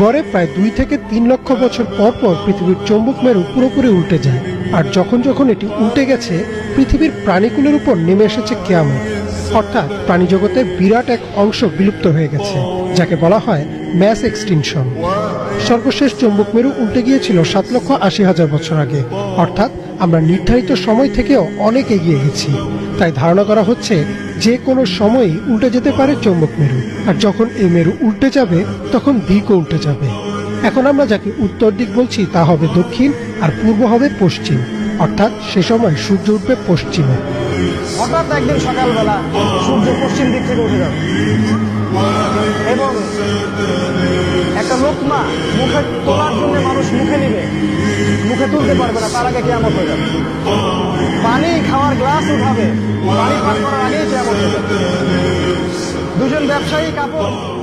গড়ে প্রায় দুই থেকে তিন লক্ষ বছর পর পর পৃথিবীর চৌম্বক মেরু পুরোপুরি উল্টে যায়। আর যখন যখন এটি উল্টে গেছে, পৃথিবীর প্রাণীকুলের উপর নেমে এসেছে কেয়ামত। অর্থাৎ প্রাণী প্রাণীজগতের বিরাট এক অংশ বিলুপ্ত হয়ে গেছে, যাকে বলা হয় ম্যাস এক্সটিনশন। সর্বশেষ চৌম্বক মেরু উল্টে গিয়েছিল সাত লক্ষ আশি হাজার বছর আগে। অর্থাৎ আমরা নির্ধারিত সময় থেকেও অনেক এগিয়ে গেছি। তাই ধারণা করা হচ্ছে যে কোনো সময়ই উল্টে যেতে পারে চৌম্বক মেরু। আর যখন এই মেরু উল্টে যাবে, তখন দিকও উল্টে যাবে। এখন আমরা যাকে উত্তর দিক বলছি, তা হবে দক্ষিণ আর পূর্ব হবে পশ্চিম। অর্থাৎ সে সময় সূর্য উঠবে পশ্চিমে। হঠাৎ একদিন সকালবেলা সূর্য পশ্চিম দিক থেকে উঠে যাবে। এবং একটা লোকমা মুখে তোলার জন্য মানুষ মুখে নিবে। মুখে তুলতে পারবে না, তার আগে কেমন হয়ে যাবে। গ্লাস বাড়ি করার আগেই দুজন ব্যবসায়ী কাপড়